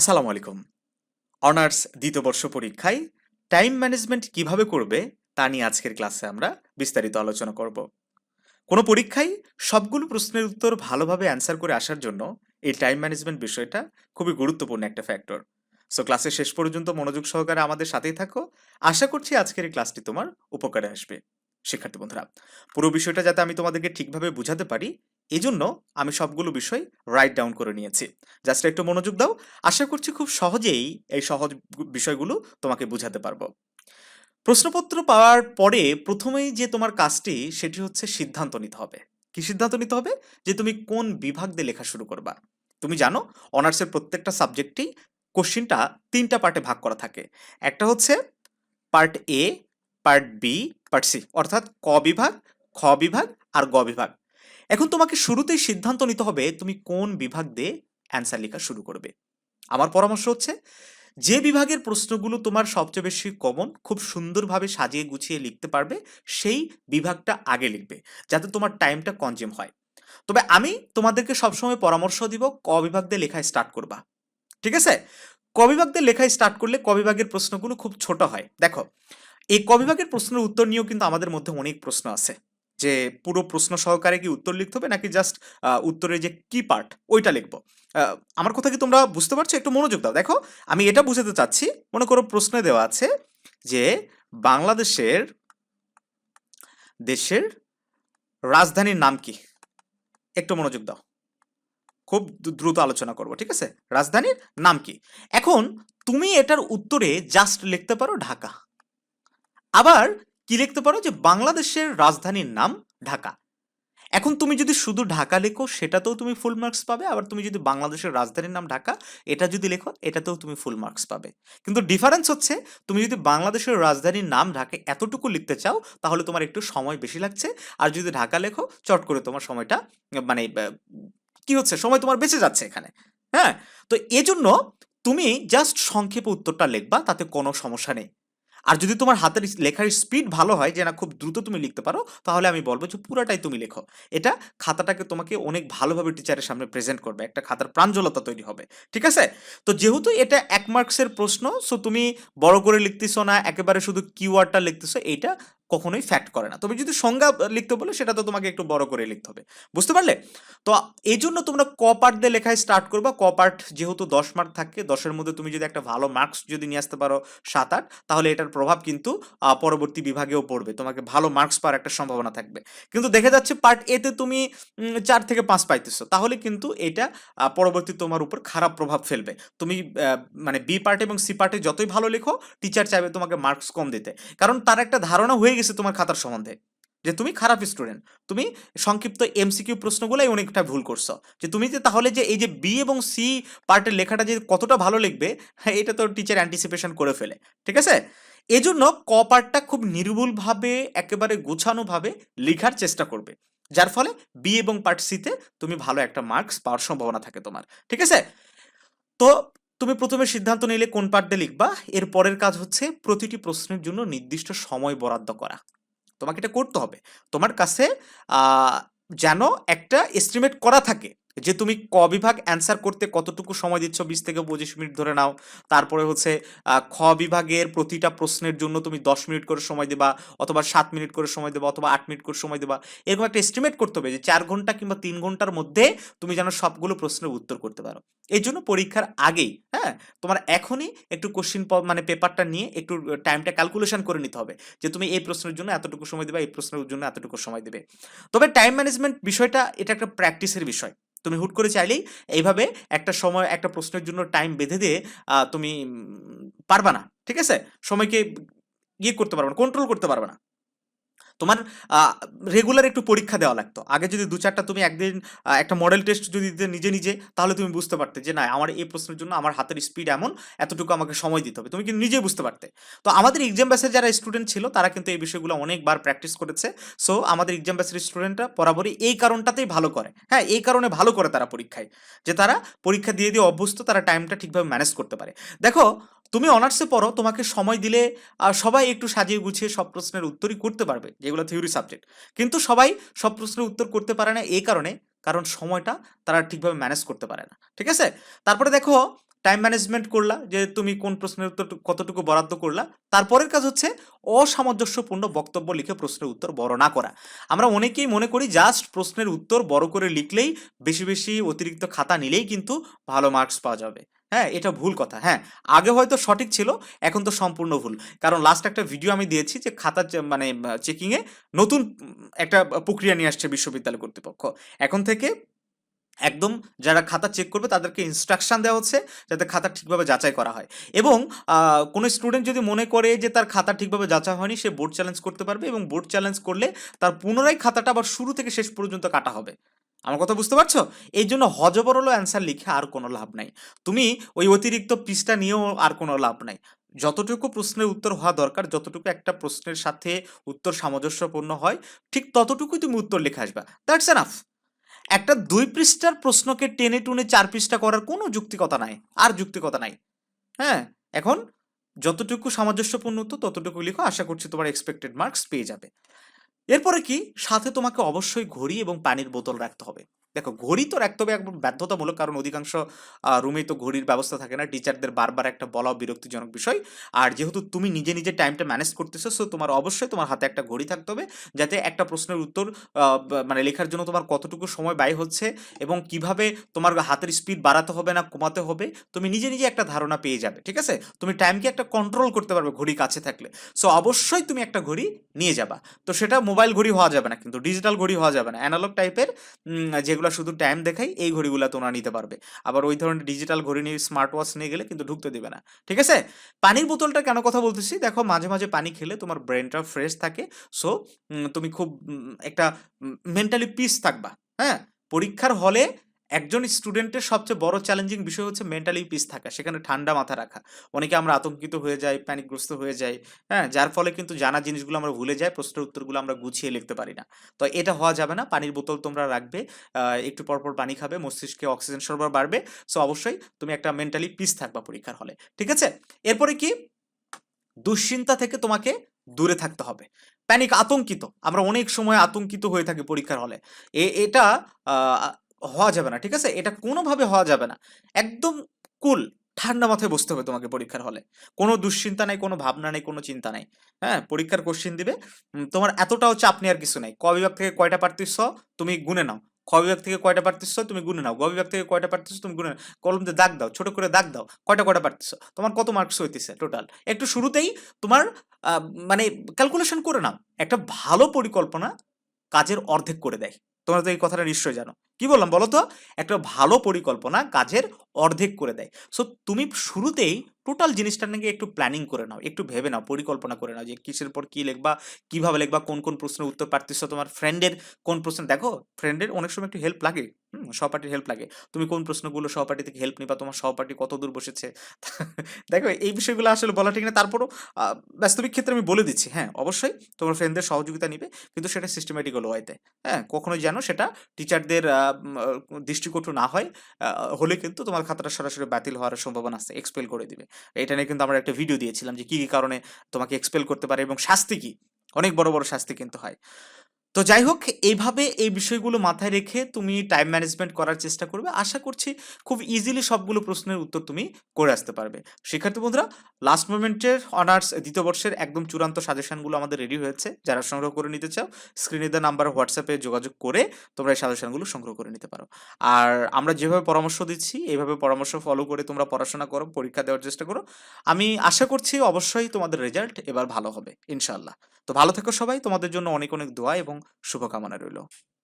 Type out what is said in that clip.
আসসালামু আলাইকুম। অনার্স দ্বিতীয় বর্ষ পরীক্ষায় টাইম ম্যানেজমেন্ট কীভাবে করবে তা নিয়ে আজকের ক্লাসে আমরা বিস্তারিত আলোচনা করব। কোনো পরীক্ষায় সবগুলো প্রশ্নের উত্তর ভালোভাবে অ্যান্সার করে আসার জন্য এই টাইম ম্যানেজমেন্ট বিষয়টা খুবই গুরুত্বপূর্ণ একটা ফ্যাক্টর। সো ক্লাসের শেষ পর্যন্ত মনোযোগ সহকারে আমাদের সাথেই থাকো। আশা করছি আজকের এই ক্লাসটি তোমার উপকারে আসবে। শিক্ষার্থী বন্ধুরা, পুরো বিষয়টা যাতে আমি তোমাদেরকে ঠিকভাবে বুঝাতে পারি এজন্য আমি সবগুলো বিষয় রাইট ডাউন করে নিয়েছি। জাস্ট একটু মনোযোগ দাও। আশা করছি খুব সহজেই এই সহজ বিষয়গুলো তোমাকে বুঝাতে পারব। প্রশ্নপত্র পাওয়ার পরে প্রথমেই যে তোমার কাজটি, সেটি হচ্ছে সিদ্ধান্ত নিতে হবে। কি সিদ্ধান্ত নিতে হবে? যে তুমি কোন বিভাগ দিয়ে লেখা শুরু করবা। তুমি জানো, অনার্সের প্রত্যেকটা সাবজেক্টেই কোশ্চিনটা তিনটা পার্টে ভাগ করা থাকে। একটা হচ্ছে part A part B part C অর্থাৎ ক বিভাগ, খ বিভাগ আর গ বিভাগ। এখন তোমাকে শুরুতেই সিদ্ধান্ত নিতে হবে তুমি কোন বিভাগ দিয়ে অ্যান্সার লেখা শুরু করবে। আমার পরামর্শ হচ্ছে, যে বিভাগের প্রশ্নগুলো তোমার সবচেয়ে বেশি কমন খুব সুন্দরভাবে সাজিয়ে গুছিয়ে লিখতে পারবে, সেই বিভাগটা আগে লিখবে, যাতে তোমার টাইমটা কনজিউম হয়। তবে আমি তোমাদেরকে সবসময় পরামর্শ দিব, ক বিভাগ দিয়ে লেখা স্টার্ট করবা। ঠিক আছে? ক বিভাগ দিয়ে লেখা স্টার্ট করলে ক বিভাগের প্রশ্নগুলো খুব ছোট হয়। দেখো, এই ক বিভাগের প্রশ্নের উত্তর নিয়েও কিন্তু আমাদের মধ্যে অনেক প্রশ্ন আছে। যে পুরো প্রশ্ন সহকারে কি উত্তর লিখতে হবে নাকি জাস্ট উত্তরের যে কি পার্ট ওইটা লিখব? আমার কথা কি তোমরা বুঝতে পারছ? একটু মনোযোগ দাও। দেখো, আমি এটা বুঝাতে চাচ্ছি। মনে করো প্রশ্নে দেওয়া আছে যে বাংলাদেশের দেশের রাজধানীর নাম কি? একটু মনোযোগ দাও। খুব দ্রুত আলোচনা করব, ঠিক আছে? রাজধানীর নাম কি? এখন তুমি এটার উত্তরে জাস্ট লিখতে পারো ঢাকা। আবার কি লিখতে পারো যে বাংলাদেশের রাজধানীর নাম ঢাকা? এখন তুমি যদি শুধু ঢাকা লেখো, সেটাতেও তুমি ফুল মার্কস পাবে। আবার তুমি যদি বাংলাদেশের রাজধানীর নাম ঢাকা, এটা যদি লেখো, এটাতেও তুমি ফুল মার্কস পাবে। কিন্তু ডিফারেন্স হচ্ছে, তুমি যদি বাংলাদেশের রাজধানীর নাম ঢাকা এতটুকু লিখতে চাও, তাহলে তোমার একটু সময় বেশি লাগছে। আর যদি ঢাকা লেখো, চট করে তোমার সময়টা মানে কি হচ্ছে, সময় তোমার বেঁচে যাচ্ছে এখানে। হ্যাঁ? তো এজন্য তুমি জাস্ট সংক্ষেপে উত্তরটা লিখবা, তাতে কোনো সমস্যা নেই। আর যদি তোমার হাতের লেখার স্পিড ভালো হয়, যে না খুব দ্রুত তুমি লিখতে পারো, তাহলে আমি বলব যে পুরাটাই তুমি লেখো। এটা খাতাটাকে তোমাকে অনেক ভালোভাবে টিচারের সামনে প্রেজেন্ট করবে। একটা খাতার প্রাঞ্জলতা তৈরি হবে। ঠিক আছে? তো যেহেতু এটা এক মার্কসের প্রশ্ন সো তুমি বড় করে লিখতেছো না, একেবারে শুধু কিওয়ার্ডটা লিখতেছো, এইটা কখনোই ফ্যাক্ট করে না। তুমি যদি সংজ্ঞা লিখতে বলো, সেটা তো তোমাকে একটু বড় করে লিখতে হবে। বুঝতে পারলে? তো এই জন্য তোমরা ক পার্ট দিয়ে লেখায় স্টার্ট করবা। ক পার্ট যেহেতু দশ মার্ক থাকে, দশের মধ্যে তুমি যদি একটা ভালো মার্কস যদি নিয়ে আসতে পারো সাত আট তাহলে এটার প্রভাব কিন্তু পরবর্তী বিভাগেও পড়বে। তোমাকে ভালো মার্কস পাওয়ার একটা সম্ভাবনা থাকবে। কিন্তু দেখা যাচ্ছে পার্ট এতে তুমি চার থেকে পাঁচ পাইতেছো। তাহলে কিন্তু এটা পরবর্তী তোমার উপর খারাপ প্রভাব ফেলবে। তুমি মানে বি পার্ট এবং সি পার্টে যতই ভালো লেখো টিচার চাইবে তোমাকে মার্কস কম দিতে। কারণ তার একটা ধারণা হয়ে গেছে তোমার খাতার সম্বন্ধে। যে তুমি খারাপ স্টুডেন্ট তুমি সংক্ষিপ্ত এমসিকিউ প্রশ্নগুলাই অনেকটা ভুল করছ। যে তুমি যে তাহলে যে এই যে বি এবং সি পার্টের লেখাটা যে কতটা ভালো লিখবে হ্যাঁ এটা তো টিচার অ্যান্টিসিপেশন করে ফেলে, ঠিক আছে? এজন্য ক পার্টটা খুব নির্ভুলভাবে, একেবারে গোছানোভাবে লেখার চেষ্টা করবে। যার ফলে বি এবং পার্ট সিতে তুমি ভালো একটা মার্কস পাওয়ার সম্ভাবনা থাকে তোমার, ঠিক আছে? তো তুমি প্রথমে সিদ্ধান্ত নিলে কোন পার্টে লিখবা, এর পরের কাজ হচ্ছে প্রতিটি প্রশ্নের জন্য নির্দিষ্ট সময় বরাদ্দ করা। তোমাকে এটা করতে হবে। তোমার কাছে যেন একটা এস্টিমেট করা থাকে। যে তুমি ক বিভাগ অ্যান্সার করতে কতটুকু সময় দিচ্ছ, বিশ থেকে পঁচিশ মিনিট ধরে নাও। তারপরে হচ্ছে খ বিভাগের প্রতিটা প্রশ্নের জন্য তুমি দশ মিনিট করে সময় দেবা অথবা সাত মিনিট করে সময় দেবা অথবা আট মিনিট করে সময় দেবা। এরকম একটা এস্টিমেট করতে হবে যে চার ঘণ্টা কিংবা তিন ঘণ্টার মধ্যে তুমি যেন সবগুলো প্রশ্নের উত্তর করতে পারো। এই জন্য পরীক্ষার আগেই হ্যাঁ তোমার এখনই একটু কোশ্চিন মানে পেপারটা নিয়ে একটু টাইমটা ক্যালকুলেশন করে নিতে হবে যে তুমি এই প্রশ্নের জন্য এতটুকু সময় দেবে, এই প্রশ্নের জন্য এতটুকু সময় দেবে। তবে টাইম ম্যানেজমেন্ট বিষয়টা, এটা একটা প্র্যাকটিসের বিষয়। তুমি হুট করে চাইলেই এইভাবে একটা সময়, একটা প্রশ্নের জন্য টাইম বেঁধে দিয়ে তুমি পারবা না, ঠিক আছে? সময়কে ইয়ে করতে পারবে না কন্ট্রোল করতে পারবে না। তোমার রেগুলার একটু পরীক্ষা দেওয়া লাগতো। আগে যদি দু চারটা তুমি একদিন একটা মডেল টেস্ট যদি দিতে নিজে নিজে, তাহলে তুমি বুঝতে পারতে যে না, আমার এই প্রশ্নের জন্য আমার হাতের স্পিড এমন, এতটুকু আমাকে সময় দিতে হবে। তুমি কিন্তু নিজেই বুঝতে পারতে। তো আমাদের এক্সাম ব্যাসের যারা স্টুডেন্ট ছিল, তারা কিন্তু এই বিষয়গুলো অনেকবার প্র্যাকটিস করেছে। সো আমাদের এক্সাম ব্যাসের স্টুডেন্টরা বরাবরই এই কারণটাতেই ভালো করে। হ্যাঁ এই কারণে ভালো করে তারা পরীক্ষায়। যে তারা পরীক্ষা দিয়ে দিয়ে অভ্যস্ত, তারা টাইমটা ঠিকভাবে ম্যানেজ করতে পারে। দেখো তুমি অনার্সে পড়ো, তোমাকে সময় দিলে সবাই একটু সাজিয়ে গুছিয়ে সব প্রশ্নের উত্তরই করতে পারবে, যেগুলো থিওরি সাবজেক্ট কিন্তু সবাই সব প্রশ্নের উত্তর করতে পারে না এই কারণে, কারণ সময়টা তারা ঠিকভাবে ম্যানেজ করতে পারে না, ঠিক আছে? তারপরে দেখো টাইম ম্যানেজমেন্ট করলা, যে তুমি কোন প্রশ্নের উত্তর কতটুকু বরাদ্দ করলা, তারপরের কাজ হচ্ছে অসামঞ্জস্যপূর্ণ বক্তব্য লিখে প্রশ্নের উত্তর বড় না করা। আমরা অনেকেই মনে করি জাস্ট প্রশ্নের উত্তর বড় করে লিখলেই বেশি বেশি অতিরিক্ত খাতা নিলেই কিন্তু ভালো মার্কস পাওয়া যাবে। হ্যাঁ এটা ভুল কথা। হ্যাঁ আগে হয়তো সঠিক ছিল, এখন তো সম্পূর্ণ ভুল। কারণ লাস্ট একটা ভিডিও আমি দিয়েছি যে খাতা মানে চেকিংয়ে নতুন একটা প্রক্রিয়া নিয়ে আসছে বিশ্ববিদ্যালয় কর্তৃপক্ষ। এখন থেকে একদম যারা খাতা চেক করবে, তাদেরকে ইনস্ট্রাকশন দেওয়া হচ্ছে যাতে খাতা ঠিকভাবে যাচাই করা হয়। এবং কোনো স্টুডেন্ট যদি মনে করে যে তার খাতা ঠিকভাবে যাচাই হয়নি, সে বোর্ড চ্যালেঞ্জ করতে পারবে এবং বোর্ড চ্যালেঞ্জ করলে তার পুনরায় খাতাটা আবার শুরু থেকে শেষ পর্যন্ত কাটা হবে। আমার কথা বুঝতে পারছ? এই জন্য হজবরল অ্যান্সার লিখে আর কোনো লাভ নাই। তুমি ওই অতিরিক্ত পৃষ্ঠা নিয়েও আর কোনো লাভ নাই। যতটুকু প্রশ্নের উত্তর হওয়া দরকার, যতটুকু একটা প্রশ্নের সাথে উত্তর সামঞ্জস্যপূর্ণ হয়, ঠিক ততটুকুই তুমি উত্তর লিখে আসবা। দ্যাটস এনাফ একটা দুই পৃষ্ঠার প্রশ্নকে টেনে টুনে চার পৃষ্ঠা করার কোনো যুক্তিকতা নাই, আর যুক্তিকতা নাই। হ্যাঁ এখন যতটুকু সামঞ্জস্যপূর্ণ উত্তর, ততটুকু লিখো। আশা করছি তোমার এক্সপেক্টেড মার্কস পেয়ে যাবে। এরপরে কি? সাথে তোমাকে অবশ্যই ঘড়ি এবং পানির বোতল রাখতে হবে। দেখো, ঘড়ি তো রাখতে হবে একদম বাধ্যতামূলক কারণ অধিকাংশ রুমেই তো ঘড়ির ব্যবস্থা থাকে না। টিচারদের বারবার একটা বলা বিরক্তিজনক বিষয়। আর যেহেতু তুমি নিজে নিজে টাইমটা ম্যানেজ করতেছো সো তোমার অবশ্যই তোমার হাতে একটা ঘড়ি থাকতে হবে, যাতে একটা প্রশ্নের উত্তর মানে লেখার জন্য তোমার কতটুকু সময় ব্যয় হচ্ছে এবং কীভাবে তোমার হাতের স্পিড বাড়াতে হবে না কমাতে হবে, তুমি নিজে নিজে একটা ধারণা পেয়ে যাবে, ঠিক আছে? তুমি টাইমকে একটা কন্ট্রোল করতে পারবে ঘড়ি কাছে থাকলে। সো অবশ্যই তুমি একটা ঘড়ি নিয়ে যাবা। তো সেটা মোবাইল ঘড়ি হওয়া যাবে না, কিন্তু ডিজিটাল ঘড়ি হওয়া যাবে না। অ্যানালগ টাইপের যেগুলো শুধু টাইম দেখাই, এই ঘড়িগুলো তোমরা নিতে পারবে। আবার ওই ধরনের ডিজিটাল ঘড়ি নিয়ে স্মার্ট ওয়াচ নিয়ে গেলে কিন্তু ঢুকতে দেবে না। ঠিক আছে? পানির বোতলটা কেন কথা বলতেছি? দেখো, মাঝে মাঝে পানি খেলে তোমার ব্রেনটা ফ্রেশ থাকে। সো তুমি খুব একটা মেন্টালি পিস থাকবা। হ্যাঁ? পরীক্ষার হলে একজন স্টুডেন্টের সবচেয়ে বড় চ্যালেঞ্জিং বিষয় হচ্ছে মেন্টালি পিস থাকা, সেখানে ঠান্ডা মাথা রাখা। অনেকে আমরা আতঙ্কিত হয়ে যাই প্যানিকগ্রস্ত হয়ে যাই হ্যাঁ যার ফলে কিন্তু জানা জিনিসগুলো আমরা ভুলে যাই, প্রশ্নের উত্তরগুলো আমরা গুছিয়ে লিখতে পারি না। তো এটা হওয়া যাবে না, পানির বোতল তোমরা রাখবে একটু পরপর পানি খাবে, মস্তিষ্কে অক্সিজেন সরবরাহ বাড়বে সো অবশ্যই তুমি একটা মেন্টালি পিস থাকবা পরীক্ষার হলে, ঠিক আছে? এরপরে কি? দুশ্চিন্তা থেকে তোমাকে দূরে থাকতে হবে। প্যানিক আতঙ্কিত, আমরা অনেক সময় আতঙ্কিত হয়ে থাকি পরীক্ষার হলে। এটা হওয়া যাবে না, ঠিক আছে? এটা কোনোভাবে হওয়া যাবে না। একদম কুল, ঠান্ডা মাথায় বসতে হবে তোমাকে পরীক্ষার হলে। কোনো দুশ্চিন্তা নাই, কোনো ভাবনা নেই, কোনো চিন্তা নাই। হ্যাঁ? পরীক্ষার কোশ্চেন দিবে। তোমার এতটাও চাপ নেওয়ার কিছু নাই। ক বিভাগ থেকে কয়টা পারতিস তুমি গুনে নাও। খ বিভাগ থেকে কয়টা পারতিস তুমি গুনে নাও। গ বিভাগ থেকে কয়টা পারতিস তুমি গুনে নাও। কলম দিয়ে দাগ দাও, ছোট করে দাগ দাও। কয়টা কয়টা পারতিস তোমার কত মার্কস হইতেছে টোটাল একটু শুরুতেই তোমার মানে ক্যালকুলেশন করে নাও। একটা ভালো পরিকল্পনা কাজের অর্ধেক করে দেয়। তোমরা তো এই কথাটা নিশ্চয়ই জানো। কি বললাম বলো তো? একটা ভালো পরিকল্পনা কাজের অর্ধেক করে দেয়। সো তুমি শুরুতেই টোটাল জিনিসটা নাকি একটু প্ল্যানিং করে নাও, একটু ভেবে নাও, পরিকল্পনা করে নাও যে কিসের পর কী লিখবা, কীভাবে লিখবা, কোন কোন প্রশ্নের উত্তর পারতেছো তোমার ফ্রেন্ডের কোন প্রশ্ন, দেখো ফ্রেন্ডের অনেক সময় একটু হেল্প লাগে সহপাঠীর হেল্প লাগে, তুমি কোন প্রশ্নগুলো সহপাঠী থেকে হেল্প নিবা, তোমার সহপাঠী কত দূর বসেছে, দেখো এই বিষয়গুলো আসলে বলা ঠিক না, তারপরও বাস্তবিক ক্ষেত্রে আমি বলে দিচ্ছি হ্যাঁ অবশ্যই তোমার ফ্রেন্ডদের সহযোগিতা নিবে, কিন্তু সেটা সিস্টেমেটিক ওয়েতে হ্যাঁ কখনোই যেন সেটা টিচারদের দৃষ্টিকটু না হয় হলে কিন্তু তোমার খাতাটা সরাসরি বাতিল হওয়ার সম্ভাবনা আছে এক্সপেল করে দিবে। এটা নিয়ে কিন্তু আমরা একটা ভিডিও দিয়েছিলাম যে কী কি কারণে তোমাকে এক্সপেল করতে পারে এবং শাস্তি কী? অনেক বড় বড় শাস্তি কিন্তু হয়। তো যাই হোক, এইভাবে এই বিষয়গুলো মাথায় রেখে তুমি টাইম ম্যানেজমেন্ট করার চেষ্টা করবে। আশা করছি খুব ইজিলি সবগুলো প্রশ্নের উত্তর তুমি করে আসতে পারবে। শিক্ষার্থী বন্ধুরা লাস্ট মোমেন্টের অনার্স দ্বিতীয় বর্ষের একদম চূড়ান্ত সাজেশনগুলো আমাদের রেডি হয়েছে। যারা সংগ্রহ করে নিতে চাও স্ক্রিনে দেওয়া নাম্বার হোয়াটসঅ্যাপে যোগাযোগ করে তোমরা এই সাজেশনগুলো সংগ্রহ করে নিতে পারো। আর আমরা যেভাবে পরামর্শ দিচ্ছি, এইভাবে পরামর্শ ফলো করে তোমরা পড়াশোনা করো, পরীক্ষা দেওয়ার চেষ্টা করো। আমি আশা করছি অবশ্যই তোমাদের রেজাল্ট এবার ভালো হবে ইনশাল্লাহ তো ভালো থেকো সবাই, তোমাদের জন্য অনেক অনেক দোয়া এবং শুভকামনা রইল।